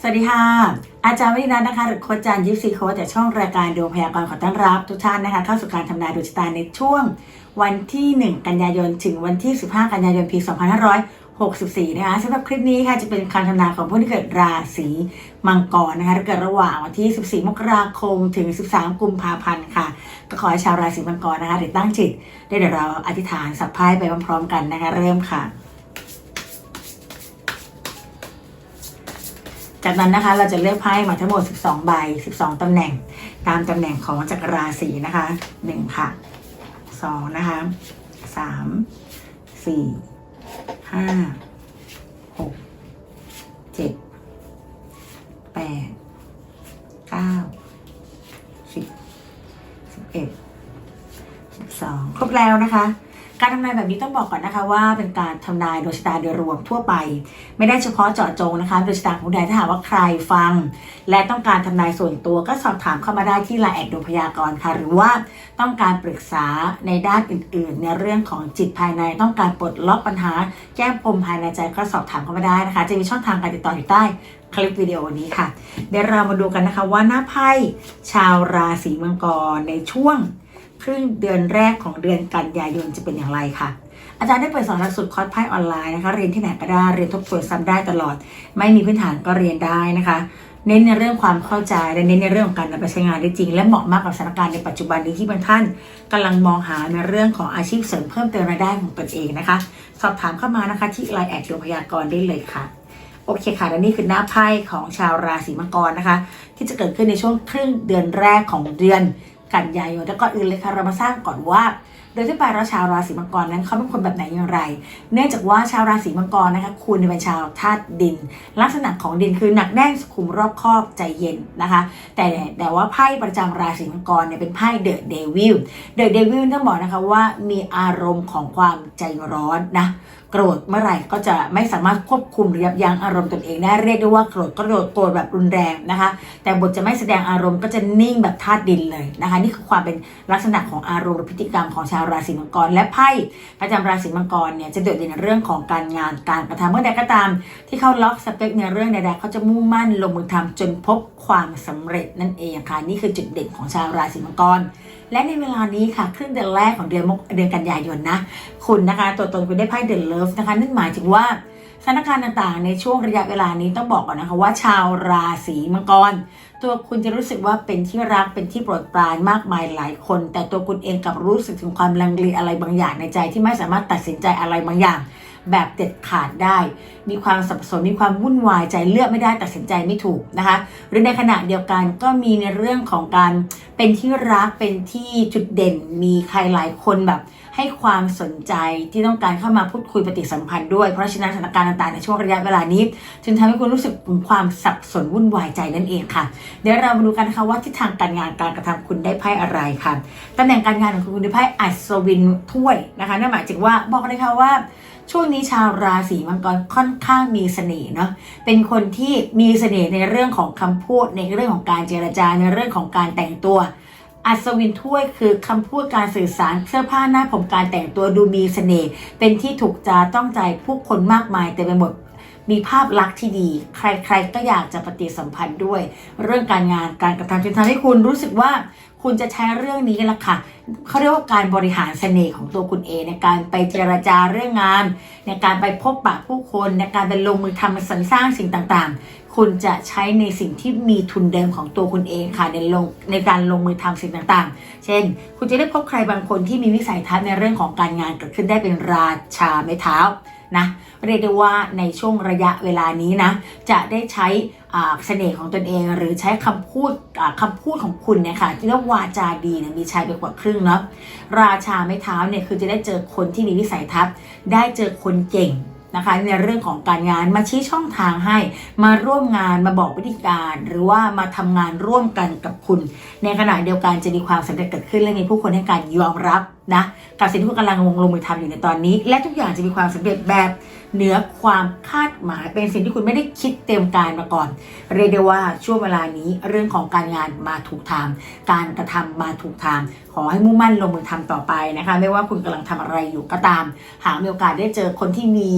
สวัสดีค่ะ อาจารย์วินัทนะคะหรือโคจารยิปซีโค้ชจากช่องรายการดวงพยากรณ์ขอต้อนรับทุกท่านนะคะ เข้าสู่การทำนายดวงชะตาในช่วงวันที่ 1 กันยายน ถึงวันที่ 15 กันยายนปี2564 นะคะสำหรับคลิปนี้ค่ะจะเป็นการทำนายของผู้ที่เกิดราศีมังกรนะคะเกิดระหว่างวันที่ 14 มกราคม ถึง 13 กุมภาพันธ์ค่ะ ก็ขอให้ชาวราศีมังกรนะคะได้ตั้งจิตได้เดี๋ยวเราอธิษฐานสัพพายไปพร้อมๆกันนะคะเริ่มค่ะ จากนั้นนะคะเราจะเลือกไพ่มาทั้งหมด 12 ใบ 12 ตำแหน่ง ตามตำแหน่งของจักรราศีนะคะ 1 ค่ะ 2 นะคะ 3 4 5 6 7 8 9 10 11 12 ครบแล้วนะคะ การทำนายแบบนี้ต้องบอกก่อนนะคะว่าเป็นการทำนายดวงชะตาโดยรวมทั่วไป ไม่ได้เฉพาะเจาะจงนะคะดวงชะตาของใดถ้าหากว่าใครฟัง และต้องการทำนายส่วนตัวก็สอบถามเข้ามาได้ที่ไลน์แอดดวงพยากรณ์ค่ะ หรือว่าต้องการปรึกษาในด้านอื่น ๆ ในเรื่องของจิตภายในต้องการปลดล็อกปัญหา แก้ปมภายในใจก็สอบถามเข้ามาได้นะคะ จะมีช่องทางการติดต่ออยู่ใต้คลิปวิดีโอนี้ค่ะเดี๋ยวเรามาดูกันนะคะว่าหน้าไพ่ชาวราศีมังกรในช่วง ครึ่งเดือนแรกของเดือนกันยายนจะเป็นอย่างไรค่ะ อาจารย์ได้เปิดสอนหลักสูตรคอร์สไพ่ออนไลน์นะคะ เรียนที่ไหนก็ได้ เรียนทบทวนซ้ำได้ตลอด ไม่มีพื้นฐานก็เรียนได้นะคะ เน้นในเรื่องความเข้าใจและเน้นในเรื่องของการนำไปใช้งานได้จริง และเหมาะมากกับสถานการณ์ในปัจจุบันนี้ที่บางท่านกำลังมองหาในเรื่องของอาชีพเสริมเพิ่มเติมรายได้ของตนเองนะคะ สอบถามเข้ามานะคะที่ไลน์แอดดวงพยากรณ์ได้เลยค่ะโอเคค่ะ และนี่คือหน้าไพ่ของชาวราศีมังกรนะคะ ที่จะเกิดขึ้นในช่วงครึ่งเดือนแรกของเดือน กันยายนแล้วก่อนอื่นเลยค่ะเรามาสร้างก่อนว่า โดยที่ไปแล้วชาวราศีมังกรนั้นเขาเป็นคนแบบไหนอย่างไร เนื่องจากว่าชาวราศีมังกรนะคะคุณเป็นชาวธาตุดิน ลักษณะของดินคือหนักแน่นสุขุมรอบคอบใจเย็นนะคะ แต่แต่ว่าไพ่ประจำราศีมังกรเนี่ยเป็นไพ่เดอะเดวิลเดอะเดวิลต้องบอกนะคะว่ามีอารมณ์ของความใจร้อนนะโกรธเมื่อไหร่ก็จะไม่สามารถควบคุมหรือยับยั้งอารมณ์ตนเองได้เรียกได้ว่าโกรธก็โกรธโกรธแบบรุนแรงนะคะ แต่บทจะไม่แสดงอารมณ์ก็จะนิ่งแบบธาตุดินเลยนะคะ นี่คือความเป็นลักษณะของอารมณ์หรือพฤติกรรมของชาวราศีมังกร และไพ่ประจำราศีมังกรเนี่ยจะโดดเด่นในเรื่องของการงานการกระทำเมื่อใดก็ตาม ที่เขาล็อกสเปคในเรื่องใดๆเขาจะมุ่งมั่นลงมือทำจนพบความสำเร็จนั่นเองค่ะนี่คือจุดเด่นของชาวราศีมังกรและในเวลานี้ค่ะครึ่งเดือนแรกของเดือนมกเดือนกันยายนนะ คุณนะคะ ตัวตนคุณได้ไพ่เด e เลิฟนะคะนั่นหมายถึงว่าสถานการณ์ต่างๆ ในช่วงระยะเวลานี้ต้องบอกก่อนนะคะว่าชาวราศีมังกร ตัวคุณจะรู้สึกว่าเป็นที่รักเป็นที่โปรดปรานมากมายหลายคน แต่ตัวคุณเองกลับรู้สึกถึงความลังเลอะไรบางอย่างในใจที่ไม่สามารถตัดสินใจอะไรบางอย่าง แบบเด็ดขาดได้ มีความสับสนมีความวุ่นวายใจเลือกไม่ได้ตัดสินใจไม่ถูกนะคะ หรือในขณะเดียวกันก็มีในเรื่องของการเป็นที่รักเป็นที่จุดเด่น มีใครหลายคนแบบ ให้ความสนใจที่ต้องการเข้ามาพูดคุยปฏิสัมพันธ์ด้วยเพราะฉะนั้นสถานการณ์ต่างๆในช่วงระยะเวลานี้ จึงทำให้คุณรู้สึกถึงความสับสนวุ่นวายใจนั่นเองค่ะ เดี๋ยวเรามาดูกันนะคะว่าทิศทางการงานการกระทำคุณได้ไพ่อะไรค่ะตำแหน่งการงานของคุณได้ไพ่อัศวินถ้วยนะคะนั่นหมายถึงว่าบอกเลยค่ะว่า ช่วงนี้ชาวราศีมังกรค่อนข้างมีเสน่ห์เนาะ เป็นคนที่มีเสน่ห์ในเรื่องของคำพูด ในเรื่องของการเจรจา ในเรื่องของการแต่งตัว อัศวินถ้วยคือคำพูดการสื่อสารเสื้อผ้าหน้าผมการแต่งตัวดูมีเสน่ห์ เป็นที่ถูกจาต้องใจผู้คนมากมายเต็มไปหมดมีภาพลักษณ์ที่ดี ใครๆ ก็อยากจะปฏิสัมพันธ์ด้วย เรื่องการงานการกระทำจนทำให้คุณรู้สึกว่า คุณจะใช้เรื่องนี้แหละค่ะเขาเรียกว่าการบริหารเสน่ห์ของตัวคุณเองในการไปเจรจาเรื่องงาน ในการไปพบปะผู้คนในการไปลงมือทำสรรสร้างสิ่งต่างๆ คุณจะใช้ในสิ่งที่มีทุนเดิมของตัวคุณเองค่ะในลงในการลงมือทำสิ่งต่างๆ เช่น คุณจะได้พบใครบางคนที่มีวิสัยทัศน์ในเรื่องของการงานเกิดขึ้นได้เป็นราชาไม้เท้า นะเรียกได้ว่าในช่วงระยะเวลานี้นะจะได้ใช้เสน่ห์ของตนเองหรือใช้คำพูดอ่าคำพูดของคุณเนี่ยค่ะที่เรียกวาวาจาดีเนี่ยมีใช้ไปกว่าครึ่งเนาะราชาไม้เท้าเนี่ยคือจะได้เจอคนที่มีวิสัยทัศน์ ได้เจอคนเก่งนะคะในเรื่องของการงานมาชี้ช่องทางให้มาร่วมงานมาบอกวิธีการหรือว่ามาทำงานร่วมกันกับคุณ ในขณะเดียวกันจะมีความสำเร็จเกิดขึ้นและมีผู้คนให้การยอมรับ นะกับสิ่งที่คุณกำลังลงมือทำอยู่ในตอนนี้ และทุกอย่างจะมีความสำเร็จแบบเหนือความคาดหมายเป็นสิ่งที่คุณไม่ได้คิดเตรียมการมาก่อน เรียกได้ว่าช่วงเวลานี้เรื่องของการงานมาถูกทาง การกระทำมาถูกทาง ขอให้มุ่งมั่นลงมือทำต่อไปนะคะ ไม่ว่าคุณกำลังทำอะไรอยู่ก็ตาม หากมีโอกาสได้เจอคนที่มี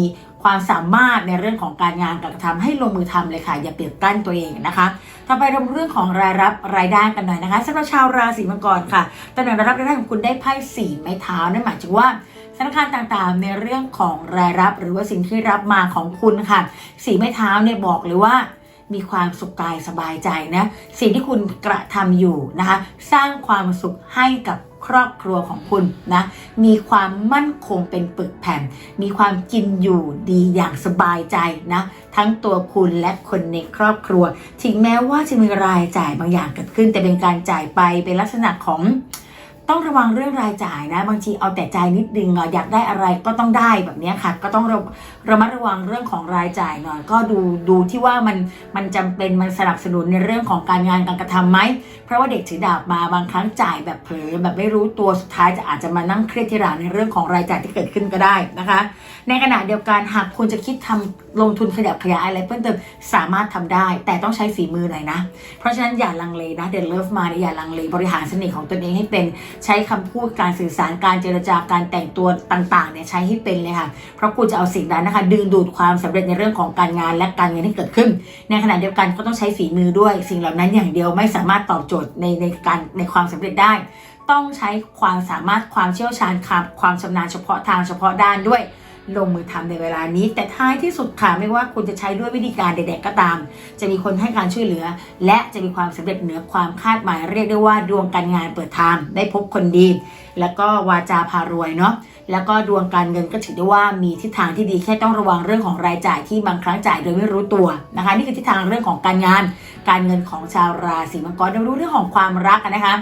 ความสามารถในเรื่องของการงานการะทำให้ลงมือทำเลยค่ะ อย่าเปียกกั้นตัวเองนะคะ ต่อไปเราเรื่องของรายรับรายได้กันหน่อยนะคะสำหรับชาวราศีมังกรค่ะตำแหน่งรายรับรายได้ของคุณได้ไพ่สี่ไม้เท้านั่นหมายถึงว่าสถานการต่างๆ ในเรื่องของรายรับหรือว่าสิ่งที่รับมาของคุณค่ะ สีไม้เท้าเนี่ยบอกเลยว่ามีความสุขกายสบายใจนะ สิ่งที่คุณกระทำอยู่นะคะ สร้างความสุขให้กับ ครอบครัวของคุณนะมีความมั่นคงเป็นปึกแผ่น มีความกินอยู่ดีอย่างสบายใจนะทั้งตัวคุณและคนในครอบครัว ถึงแม้ว่าจะมีรายจ่ายบางอย่างเกิดขึ้น แต่เป็นการจ่ายไปเป็นลักษณะของต้องระวังเรื่องรายจ่ายนะ บางทีเอาแต่ใจนิดนึงอะอยากได้อะไรก็ต้องได้แบบนี้ค่ะ ก็ต้อง ระมัดระวังเรื่องของรายจ่ายหน่อยก็ดูดูที่ว่ามันมันจำเป็นมันสนับสนุนในเรื่องของการงานการกระทำไหมเพราะว่าเด็กถือดาบมาบางครั้งจ่ายแบบเผลอแบบไม่รู้ตัวสุดท้ายจะอาจจะมานั่งเครียดที่หลังในเรื่องของรายจ่ายที่เกิดขึ้นก็ได้นะคะ ในขณะเดียวกันหากคุณจะคิดทำลงทุนขยับขยายอะไรเพิ่มเติมสามารถทำได้ แต่ต้องใช้ฝีมือหน่อยนะ เพราะฉะนั้นอย่าลังเลนะเดนเลิฟมาเนี่ยอย่าลังเลบริหารเสน่ห์ของตนเองให้เป็นใช้คำพูดการสื่อสารการเจรจาการแต่งตัวต่างๆเนี่ยใช้ให้เป็นเลยค่ะเพราะคุณจะเอาสิ่งนั้นนะคะดึงดูดความสำเร็จในเรื่องของการงานและการเงินที่เกิดขึ้น ในขณะเดียวกันก็ต้องใช้ฝีมือด้วย สิ่งเหล่านั้นอย่างเดียวไม่สามารถตอบโจทย์ในในการในความสำเร็จได้ ต้องใช้ความสามารถความเชี่ยวชาญความความชำนาญเฉพาะทางเฉพาะด้านด้วยลงมือทำในเวลานี้ แต่ท้ายที่สุดค่ะไม่ว่าคุณจะใช้ด้วยวิธีการใดๆก็ตาม จะมีคนให้การช่วยเหลือ และจะมีความสำเร็จเหนือความคาดหมายเรียกได้ว่าดวงการงานเปิดทางได้พบคนดี แล้วก็วาจาพารวยเนาะแล้วก็ดวงการเงินก็ถือได้ว่ามีทิศทางที่ดีแค่ต้องระวังเรื่องของรายจ่ายที่บางครั้งจ่ายโดยไม่รู้ตัวนะคะ นี่คือทิศทางเรื่องของการงาน การเงินของชาวราศีมังกรเรารู้เรื่องของความรักกันนะคะ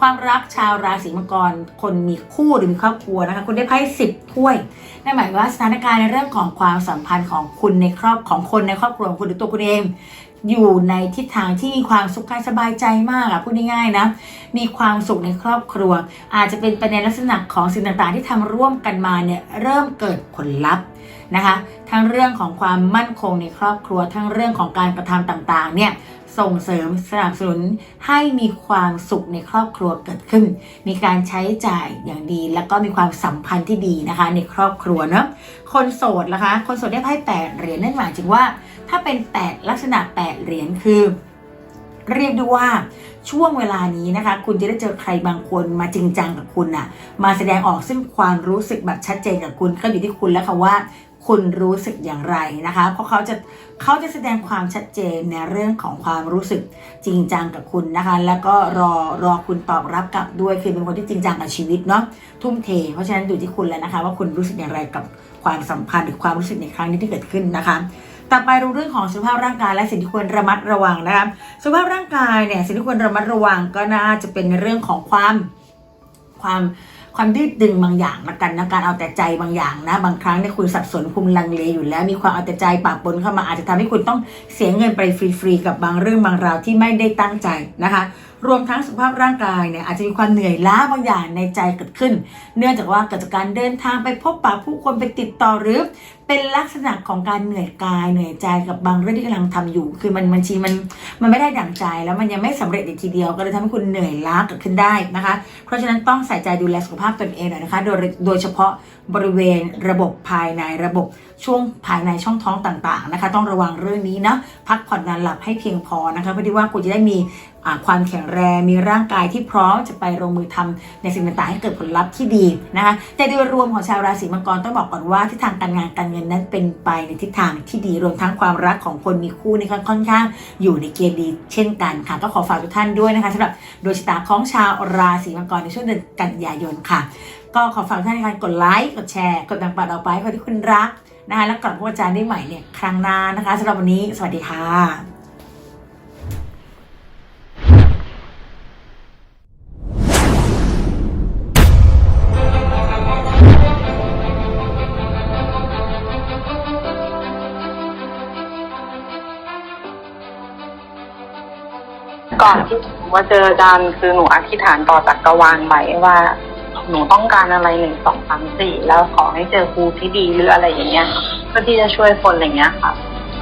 ความรักชาวราศีมังกร คนมีคู่หรือมีครอบครัวนะคะคุณได้ไพ่สิบถ้วยนั่นหมายว่าสถานการณ์ในเรื่องของความสัมพันธ์ของคุณในครอบของคนในครอบครัวของคุณหรือตัวคุณเอง อยู่ในทิศทางที่มีความสุขกายสบายใจมากอะพูดง่ายๆนะ มีความสุขในครอบครัว อาจจะเป็นไปในลักษณะของสิ่งต่างๆ ที่ทำร่วมกันมาเนี่ยเริ่มเกิดผลลัพธ์นะคะ ทั้งเรื่องของความมั่นคงในครอบครัว ทั้งเรื่องของการกระทำต่างๆ เนี่ยส่งเสริมสนับสนุนให้มีความสุขในครอบครัวเกิดขึ้น มีการใช้จ่ายอย่างดี แล้วก็มีความสัมพันธ์ที่ดีนะคะ ในครอบครัวเนาะคนโสดนะคะ คนโสดได้ไพ่แปดเหรียญนั่นหมายถึงว่า ถ้าเป็นแปดลักษณะแปดเหรียญคือ เรียกได้ว่าช่วงเวลานี้นะคะ คุณจะได้เจอใครบางคนมาจริงจังกับคุณน่ะมาแสดงออกซึ่งความรู้สึกแบบชัดเจนกับคุณก็อยู่ที่คุณแล้วค่ะว่าคุณรู้สึกอย่างไรนะคะ เพราะเขาจะเขาจะแสดงความชัดเจนในเรื่องของความรู้สึกจริงจังกับคุณนะคะ แล้วก็รอรอคุณตอบรับกลับด้วยคือเป็นคนที่จริงจังกับชีวิตเนาะทุ่มเท เพราะฉะนั้นอยู่ที่คุณแล้วนะคะ ว่าคุณรู้สึกอย่างไรกับความสัมพันธ์หรือความรู้สึกในครั้งนี้ที่เกิดขึ้นนะคะ ต่อไปรู้เรื่องของสุขภาพร่างกายและสิ่งที่ควรระมัดระวังนะคะสุขภาพร่างกายเนี่ยสิ่งที่ควรระมัดระวังก็น่าจะเป็นในเรื่องของความความความดื้อดึงบางอย่างละกันนะการเอาแต่ใจบางอย่างนะ บางครั้งเนี่ยคุณสับสนคุมลังเลอยู่แล้ว มีความเอาแต่ใจปากปนเข้ามาอาจจะทำให้คุณต้องเสียเงินไปฟรีๆกับบางเรื่องบางราวที่ไม่ได้ตั้งใจนะคะรวมทั้งสุขภาพร่างกายเนี่ยอาจจะมีความเหนื่อยล้าบางอย่างในใจเกิดขึ้น เนื่องจากว่าเกิดจากการเดินทางไปพบปะผู้คนไปติดต่อหรือ เป็นลักษณะของการเหนื่อยกายเหนื่อยใจกับบางเรื่องที่กำลังทำอยู่ คือมันบางทีมันมันไม่ได้ดั่งใจแล้วมันยังไม่สำเร็จในทีเดียว ก็เลยทำให้คุณเหนื่อยล้าเกิดขึ้นได้นะคะ เพราะฉะนั้นต้องใส่ใจดูแลสุขภาพตนเองหน่อยนะคะ โดยโดยเฉพาะบริเวณระบบภายในระบบช่วงภายในช่องท้องต่างๆนะคะ ต้องระวังเรื่องนี้นะพักผ่อนนอนหลับให้เพียงพอนะคะเพื่อที่ว่าคุณจะได้มีความแข็งแรงมีร่างกายที่พร้อมจะไปลงมือทำในสิ่งต่างๆให้เกิดผลลัพธ์ที่ดีนะคะแต่โดยรวมของชาวราศีมังกรต้องบอกก่อนว่าทิศทางการงานการเงินนั้นเป็นไปในทิศทางที่ดีรวมทั้งความรักของคนมีคู่นี่ค่อนข้างอยู่ในเกณฑ์ดีเช่นกันค่ะ ก็ขอฝากทุกท่านด้วยนะคะสำหรับดวงชะตาของชาวราศีมังกรในช่วงเดือนกันยายนค่ะ ก็ขอฝากท่านในการกดไลค์กดแชร์กดแบ่งปันออกไปคนที่คุณรักนะคะแล้วกลับพบอาจารย์ได้ใหม่เนี่ยครั้งหน้านะคะสำหรับวันนี้ สวัสดีค่ะ อนที่หนูมาเจออาจารย์คือหนูอธิษฐานต่อจากกรวาลไว้ว่า หนูต้องการอะไรหนึ่งสองสามสี่แล้วขอให้เจอครูที่ดีหรืออะไรอย่างเงี้ยค่ะเพื่อที่จะช่วยคนอะไรเงี้ยค่ะ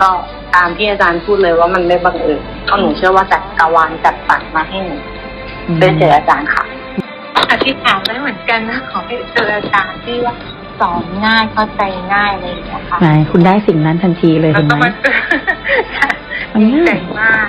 ก็ตามที่อาจารย์พูดเลยว่ามันไม่บังเอิญเพราะหนูเชื่อว่าจักรวาลจัดสรรมาให้หนูได้เจออาจารย์ค่ะอธิษฐานไว้เหมือนกันนะขอให้เจออาจารย์ที่ว่าสอนง่ายเข้าใจง่ายอะไรอย่างเงี้ยค่ะไหนคุณได้สิ่งนั้นทันทีเลยแล้วเห็นก็ไหมมาเจอมันดีง่าใจยมาก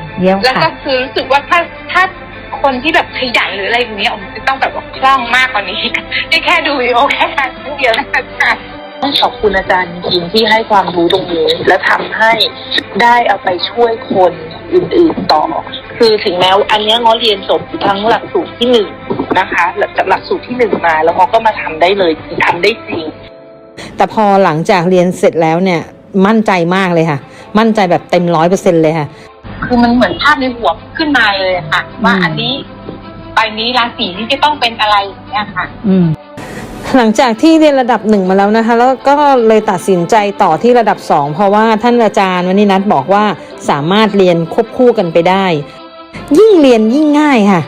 เยี่ยมแล้วค่ะก็คือรู้สึกว่าถ้าถ้าคนที่แบบขยันหรืออะไรอย่างเงี้ยผมจะต้องแบบว่าคล่องมากกว่านี้นี่แค่ดูวิดีโอแค่ครั้งเดียวนะคะ ต้องขอบคุณอาจารย์จริงๆที่ให้ความรู้ตรงนี้ และทำให้ได้เอาไปช่วยคนอื่นๆต่อ คือถึงแม้ว่าอันเนี้ยง้อเรียนจบทั้งหลักสูตรที่หนึ่งนะคะจากหลักสูตรที่หนึ่งมา แล้วง้อก็มาทำได้เลยทำได้จริง แต่พอหลังจากเรียนเสร็จแล้วเนี่ยมั่นใจมากเลยค่ะ มั่นใจแบบเต็มร้อยเปอร์เซ็นเลยค่ะ คือมันเหมือนภาพในหัวขึ้นมาเลยอะค่ะ ว่าอืมอันนี้ใบนี้ราศีนี้จะต้องเป็นอะไรอย่างเงี้ยค่ะ อืมหลังจากที่เรียนระดับหนึ่งมาแล้วนะคะ แล้วก็เลยตัดสินใจต่อที่ระดับสองเพราะว่าท่านอาจารย์วันนี้นัทบอกว่าสามารถเรียนควบคู่กันไปได้ ยิ่งเรียนยิ่งง่ายค่ะ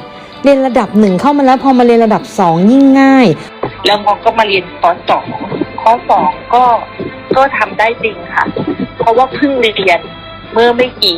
เรียนระดับหนึ่งเข้ามาแล้วพอมาเรียนระดับสองยิ่งง่าย แล้วง้อก็มาเรียนข้อสองข้อสองก็ก็ทำได้จริงค่ะ เพราะว่าเพิ่งเรียนเมื่อไม่กี่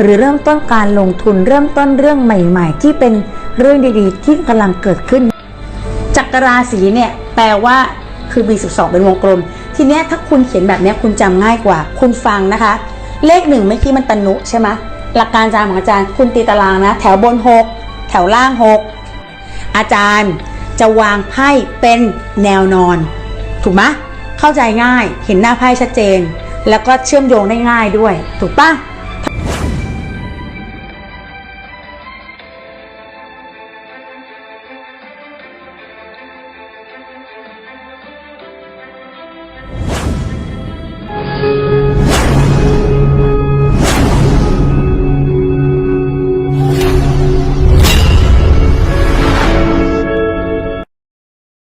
หรือเริ่มต้นการลงทุนเริ่มต้นเรื่องใหม่ ๆ ที่เป็นเรื่องดีๆ ที่กำลังเกิดขึ้น จักรราศีเนี่ยแปลว่าคือมี12 เป็นวงกลม ทีเนี้ยถ้าคุณเขียนแบบเนี้ยคุณจำง่ายกว่า คุณฟังนะคะ เลขหนึ่งเมื่อกี้มันตนุใช่ไหมหลักการอาจารย์ของอาจารย์คุณตีตารางนะ แถวบน 6 แถวล่าง 6 อาจารย์จะวางไพ่เป็นแนวนอน ถูกไหมเข้าใจง่ายเห็นหน้าไพ่ชัดเจน แล้วก็เชื่อมโยงได้ง่ายด้วย ถูกปะ